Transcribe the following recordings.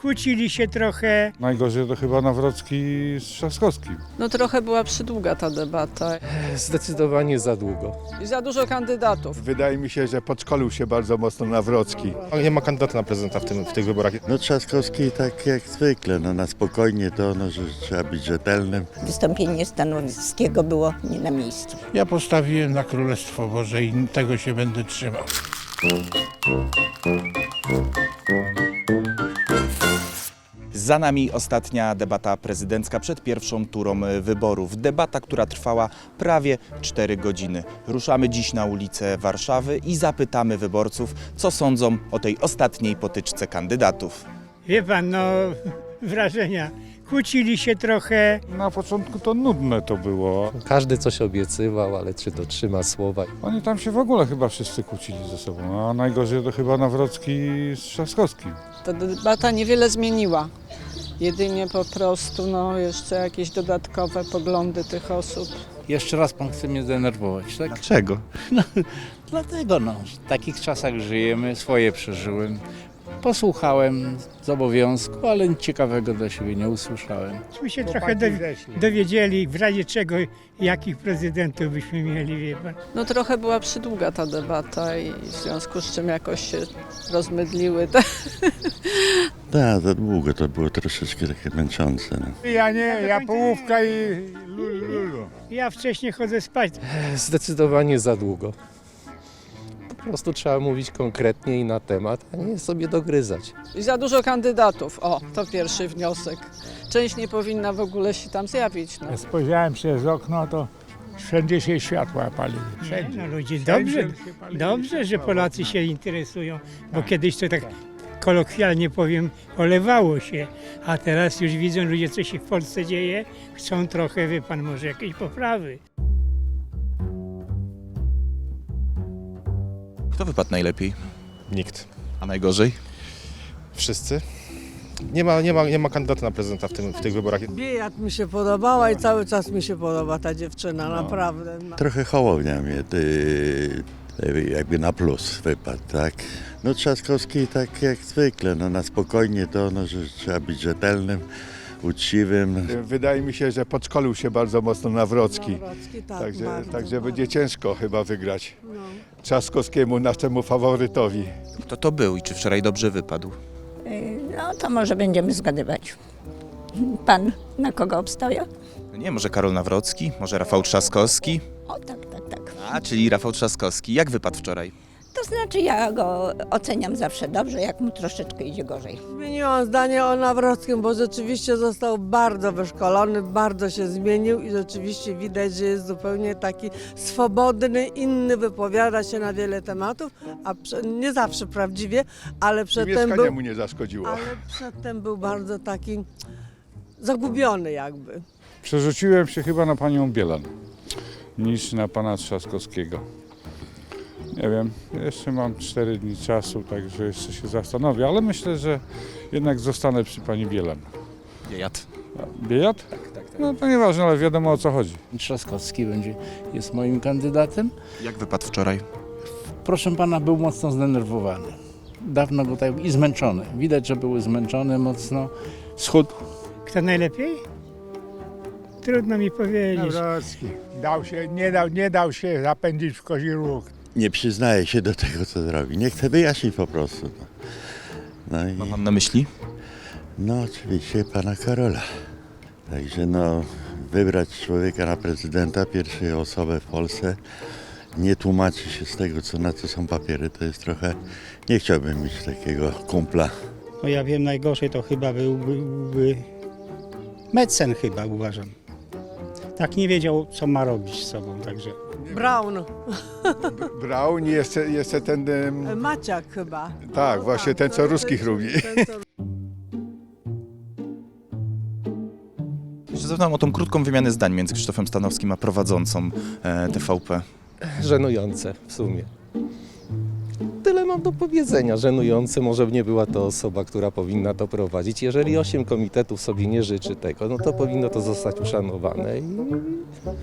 kłócili się trochę. Najgorzej to chyba Nawrocki z Trzaskowskim. No trochę była przydługa ta debata Zdecydowanie za długo. i za dużo kandydatów. Wydaje mi się, że podszkolił się bardzo mocno Nawrocki. Nie ma kandydata na prezydenta w, tym, w tych wyborach. No Trzaskowski tak jak zwykle, no na spokojnie to, no, że trzeba być rzetelnym. Wystąpienie Stanowskiego było nie na miejscu. Ja postawiłem na Królestwo Boże i tego się będę trzymał. Za nami ostatnia debata prezydencka przed pierwszą turą wyborów. Debata, która trwała prawie 4 godziny. Ruszamy dziś na ulicę Warszawy i zapytamy wyborców, co sądzą o tej ostatniej potyczce kandydatów. Wie pan, no wrażenia. Kłócili się trochę. Na początku to nudne to było. Każdy coś obiecywał, ale czy dotrzyma słowa? Oni tam się w ogóle chyba wszyscy kłócili ze sobą, a najgorzej to chyba Nawrocki z Trzaskowskim. Ta debata niewiele zmieniła. Jedynie po prostu no, jeszcze jakieś dodatkowe poglądy tych osób. Jeszcze raz pan chce mnie zdenerwować, tak? Dlaczego? Dlatego no, w takich czasach żyjemy, swoje przeżyłem. Posłuchałem z obowiązku, ale nic ciekawego dla siebie nie usłyszałem. Myśmy się trochę do, dowiedzieli, w razie czego, jakich prezydentów byśmy mieli, wie pan. No trochę była przydługa ta debata i w związku z czym jakoś się rozmydliły te Tak, za długo to było troszeczkę takie męczące. No. Ja nie, ja połówka i lulu. Ja wcześniej chodzę spać. Zdecydowanie za długo. Po prostu trzeba mówić konkretnie i na temat, a nie sobie dogryzać. I za dużo kandydatów. O, to pierwszy wniosek. Część nie powinna w ogóle się tam zjawić. No. Spojrzałem przez okno, to wszędzie się światła paliły. Nie, no ludzie, dobrze, dobrze, że Polacy się interesują, bo kiedyś to tak kolokwialnie powiem, olewało się, a teraz już widzą ludzie, co się w Polsce dzieje, chcą trochę, wie pan, może jakiejś poprawy. Kto wypadł najlepiej, Nikt. a najgorzej? Wszyscy. Nie ma, nie ma, nie ma kandydata na prezydenta w, tym, w tych wyborach. Biejat mi się podobała i cały czas mi się podoba ta dziewczyna, No. naprawdę. Trochę hołownia mnie y, y, jakby na plus wypadł, tak? No Trzaskowski tak jak zwykle, no na spokojnie to, no, że trzeba być rzetelnym, uczciwym. Wydaje mi się, że podszkolił się bardzo mocno Nawrocki. Nawrocki, tak, Także, bardzo, także bardzo. będzie ciężko chyba wygrać No. Trzaskowskiemu, naszemu faworytowi. Kto to był i czy wczoraj dobrze wypadł? Y, No to może będziemy zgadywać. Pan na kogo obstawia? No Nie, może Karol Nawrocki, może Rafał Trzaskowski? O tak, tak, tak. A, czyli Rafał Trzaskowski. Jak wypadł wczoraj? To znaczy ja go oceniam zawsze dobrze, jak mu troszeczkę idzie gorzej. Zmieniłam zdanie o Nawrockim, bo rzeczywiście został bardzo wyszkolony, bardzo się zmienił i rzeczywiście widać, że jest zupełnie taki swobodny, inny, wypowiada się na wiele tematów, a prze, nie zawsze prawdziwie, ale przedtem mieszkanie był, mu nie zaszkodziło. ale przedtem był bardzo taki zagubiony jakby. Przerzuciłem się chyba na panią Bielan niż na pana Trzaskowskiego. Nie wiem, jeszcze mam 4 dni czasu, także jeszcze się zastanowię, ale myślę, że jednak zostanę przy pani Bielan. Biejat. Biejat? No to nieważne, ale wiadomo o co chodzi. Trzaskowski będzie, jest moim kandydatem. Jak wypadł wczoraj? Proszę pana, był mocno zdenerwowany. Dawno go tak i zmęczony. Widać, że był zmęczony mocno. Schudł. Kto najlepiej? Trudno mi powiedzieć. Dał się, nie, dał, nie dał się zapędzić w kozi róg. Nie przyznaje się do tego, co zrobi. Nie chce wyjaśnić po prostu. No, no i Ma pan na myśli? no oczywiście pana Karola. Także no, wybrać człowieka na prezydenta, pierwszej osobę w Polsce, nie tłumaczy się z tego, co na co są papiery, to jest trochę... Nie chciałbym mieć takiego kumpla. No ja wiem, najgorzej to chyba byłby, byłby Metzen chyba uważam. Tak nie wiedział, co ma robić z sobą, także Braun, Braun i jeszcze, jeszcze ten, em, Maciak chyba. tak, No właśnie ten, co ruskich lubi. ten, co Jeszcze zapytam o tą krótką wymianę zdań między Krzysztofem Stanowskim a prowadzącą e, TVP. Żenujące w sumie. Mam do powiedzenia. Żenujące, może nie była to osoba, która powinna to prowadzić. Jeżeli osiem komitetów sobie nie życzy tego, no to powinno to zostać uszanowane i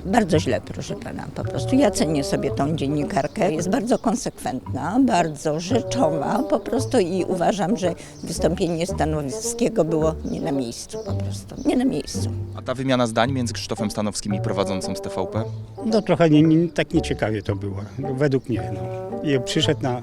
Bardzo źle, proszę pana, po prostu. Ja cenię sobie tą dziennikarkę. Jest bardzo konsekwentna, bardzo rzeczowa po prostu i uważam, że wystąpienie Stanowskiego było nie na miejscu po prostu. Nie na miejscu. A ta wymiana zdań między Krzysztofem Stanowskim i prowadzącą z TVP? No trochę nie, nie, tak nieciekawie to było, według mnie. No. I przyszedł na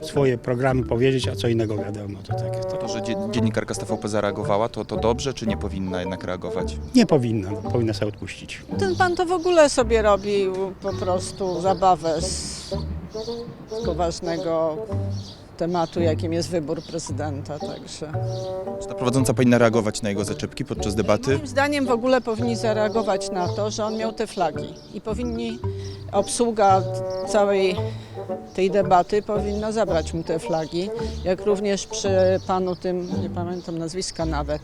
swoje programy powiedzieć, a co innego gadał, no to tak. To To, że dzie- dziennikarka z TVP zareagowała, to, to dobrze, czy nie powinna jednak reagować? nie powinna, no, powinna sobie odpuścić. Ten pan to w ogóle sobie robił po prostu zabawę z, z poważnego tematu, jakim jest wybór prezydenta, także... Czy ta prowadząca powinna reagować na jego zaczepki podczas debaty? Moim zdaniem w ogóle powinni zareagować na to, że on miał te flagi i powinni, obsługa całej tej debaty powinna zabrać mu te flagi, jak również przy panu tym, nie pamiętam nazwiska nawet,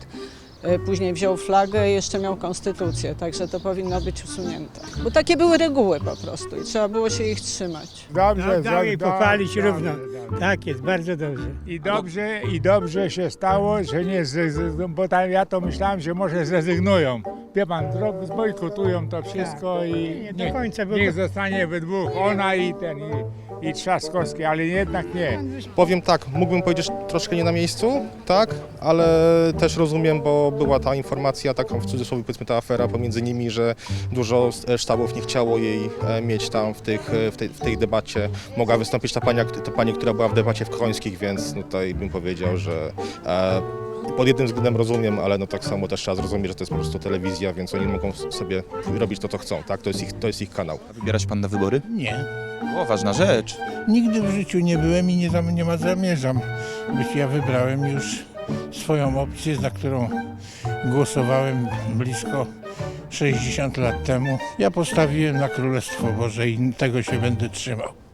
później wziął flagę i jeszcze miał konstytucję, także to powinno być usunięte. Bo takie były reguły po prostu i trzeba było się ich trzymać. Dobrze, No, dał jej dobrze, pochwalić dobrze, równo. dobrze. Tak jest, bardzo dobrze. I dobrze, I dobrze się stało, że nie zrezygnują, bo tam ja to myślałem, że może zrezygnują. Wie pan, zbojkotują to wszystko i Tak. Nie do niech, końca, niech zostanie we dwóch, ona i ten, i, i Trzaskowski, ale jednak nie. Powiem tak, mógłbym powiedzieć troszkę nie na miejscu, tak, ale też rozumiem, bo była ta informacja, taką w cudzysłowie powiedzmy ta afera pomiędzy nimi, że dużo e, sztabów nie chciało jej e, mieć tam w, tych, e, w, tej, w tej debacie. Mogła wystąpić ta pani, ta pani, która była w debacie w Końskich, więc tutaj bym powiedział, że e, pod jednym względem rozumiem, ale no tak samo też trzeba zrozumieć, że to jest po prostu telewizja, więc oni mogą sobie robić to, co chcą, tak, to jest ich, to jest ich kanał. A wybierać pan na wybory? Nie. O, ważna rzecz. Nigdy w życiu nie byłem i nie, nie ma zamierzam być. Ja wybrałem już swoją opcję, za którą głosowałem blisko 60 lat temu. Ja postawiłem na Królestwo Boże i tego się będę trzymał.